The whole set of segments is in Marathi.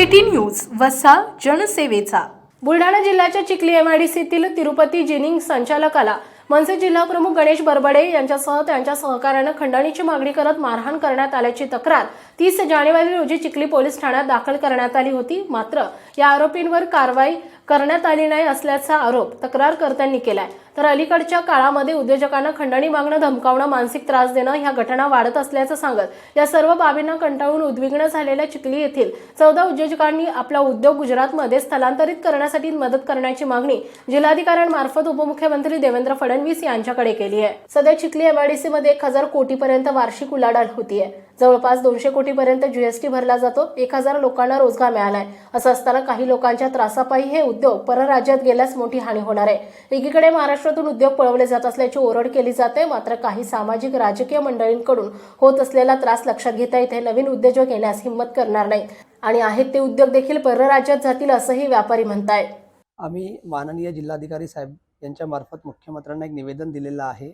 सिटी न्यूज वसा जनसेवेचा. बुलढाणा जिल्ह्याच्या चिखली एमआयडीसीतील तिरुपती जिनिंग संचालकाला मनसे जिल्हा प्रमुख गणेश बरबडे यांच्यासह त्यांच्या सहकार्यानं खंडणीची मागणी करत मारहाण करण्यात आल्याची तक्रार तीस जानेवारी रोजी चिखली पोलीस ठाण्यात दाखल करण्यात आली होती. मात्र या आरोपींवर कारवाई करण्यात आली नाही असल्याचा आरोप तक्रारकर्त्यांनी केलाय. तर अलीकडच्या काळामध्ये उद्योजकांना खंडणी मागणं धमकावणं मानसिक त्रास देणं ह्या घटना वाढत असल्याचं सांगत या सर्व बाबींना कंटाळून उद्विग्न झालेल्या चिखली येथील चौदा उद्योजकांनी आपला उद्योग गुजरातमध्ये स्थलांतरित करण्यासाठी मदत करण्याची मागणी जिल्हाधिकाऱ्यांमार्फत उपमुख्यमंत्री देवेंद्र फडणवीस यांच्याकडे केली आहे. सध्या चिखली एमआयडीसी मध्ये एक हजार कोटीपर्यंत वार्षिक उलाढाल होतीये. जवळपास दोनशे कोटीपर्यंत जीएसटी भरला जातो. एक हजार लोकांना रोजगार मिळालाय. असं असताना काही लोकांच्या त्रासापायी हे उद्योग परराज्यात गेल्यास मोठी हानी होणार आहे. एकीकडे महाराष्ट्रातून उद्योग पळवले जात असल्याची ओरड केली जाते मात्र काही सामाजिक राजकीय मंडळींकडून होत असलेला त्रास लक्षात घेता इथे नवीन उद्योजक येण्यास हिंमत करणार नाहीत आणि आहेत ते उद्योग देखील परराज्यात जातील असंही व्यापारी म्हणताय. आम्ही माननीय जिल्हाधिकारी साहेब यांच्या मार्फत मुख्यमंत्र्यांना एक निवेदन दिलेलं आहे.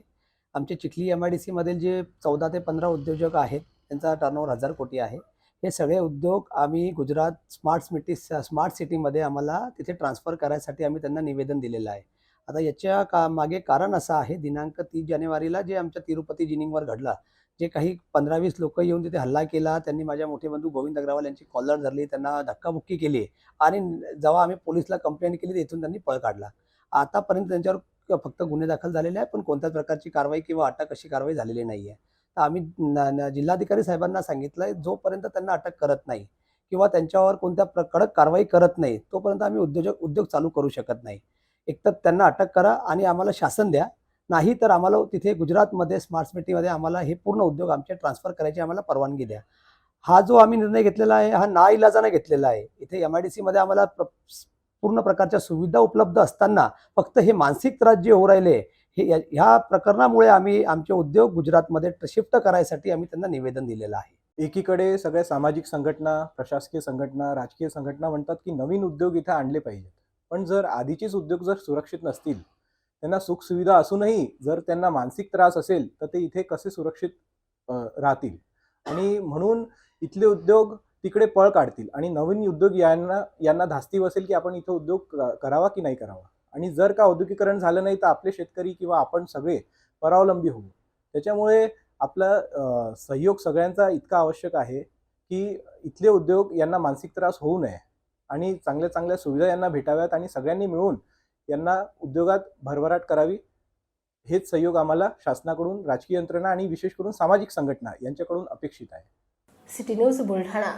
आमचे चिखली एम आय डी सीमधील जे चौदा ते पंधरा उद्योजक आहेत त्यांचा टर्नओव्हर हजार कोटी आहे. हे सगळे उद्योग आम्ही गुजरात स्मार्ट सिटी स्मार्ट सिटीमध्ये आम्हाला तिथे ट्रान्सफर करायसाठी आम्ही त्यांना निवेदन दिलेलं आहे. आता याच्या का मागे कारण असं आहे दिनांक तीस जानेवारीला जे आमच्या तिरुपती जिनिंगवर घडला जे काही पंधरा वीस लोक येऊन तिथे हल्ला केला त्यांनी माझ्या मोठे बंधू गोविंद अग्रवाल यांची कॉलर धरली त्यांना धक्काबुक्की केली आणि जेव्हा आम्ही पोलिसला कंप्लेंट केली तिथून इथून त्यांनी पळ काढला. आतापर्यंत त्यांच्यावर फक्त गुन्हे दाखल झालेले आहे पण कोणत्याच प्रकारची कारवाई किंवा अटक अशी कारवाई झालेली नाही आहे तर आम्ही न- जिल्हाधिकारी साहेबांना सांगितलं आहे जोपर्यंत त्यांना अटक करत नाही किंवा त्यांच्यावर कोणत्या प्र कडक कारवाई करत नाही तोपर्यंत आम्ही उद्योजक उद्योग चालू करू शकत नाही. एकतर त्यांना अटक करा आणि आम्हाला शासन द्या. नाही तर आम्हाला तिथे गुजरातमध्ये स्मार्ट सिटीमध्ये आम्हाला हे पूर्ण उद्योग आमचे ट्रान्सफर करायची आम्हाला परवानगी द्या. हा जो आम्ही निर्णय घेतलेला आहे हा नाईलाजाने घेतलेला आहे. इथे एम आय डी सीमध्ये आम्हाला प्र- पूर्ण प्रकारच्या सुविधा उपलब्ध असताना फक्त हे मानसिक त्रास जे होऊ राहिले हे या- ह्या प्रकरणामुळे आम्ही आमचे उद्योग गुजरातमध्ये शिफ्ट करायसाठी आम्ही त्यांना निवेदन दिलेलं आहे. एकीकडे सगळ्या सामाजिक संघटना प्रशासकीय संघटना राजकीय संघटना म्हणतात की नवीन उद्योग इथे आणले पाहिजेत. पण जर आधीचेच उद्योग जर सुरक्षित नसतील त्यांना सुखसुविधा असूनही जर त्यांना मानसिक त्रास असेल तर ते इथे कसे सुरक्षित राहतील? आणि म्हणून इथले उद्योग तिकडे पळ काढतील आणि नवीन उद्योग यांना यांना धास्ती बसेल की आपण इथे उद्योग क- करावा की नाही करावा? आणि जर का औद्योगिकरण झालं नाही तर आपले शेतकरी किंवा आपण सगळे परावलंबी होऊ. त्याच्यामुळे आपला सहयोग सगळ्यांचा इतका आवश्यक आहे की इथले उद्योग यांना मानसिक त्रास होऊ नये. आणि चांगल्या चांगल्या सुविधा यांना भेटाव्यात आणि सगळ्यांनी मिळून यांना उद्योगात भरभराट करावी. हेच सहयोग आम्हाला शासनाकडून राजकीय यंत्रणा आणि विशेष करून सामाजिक संघटना यांच्याकडून अपेक्षित आहे. City news Buldhana.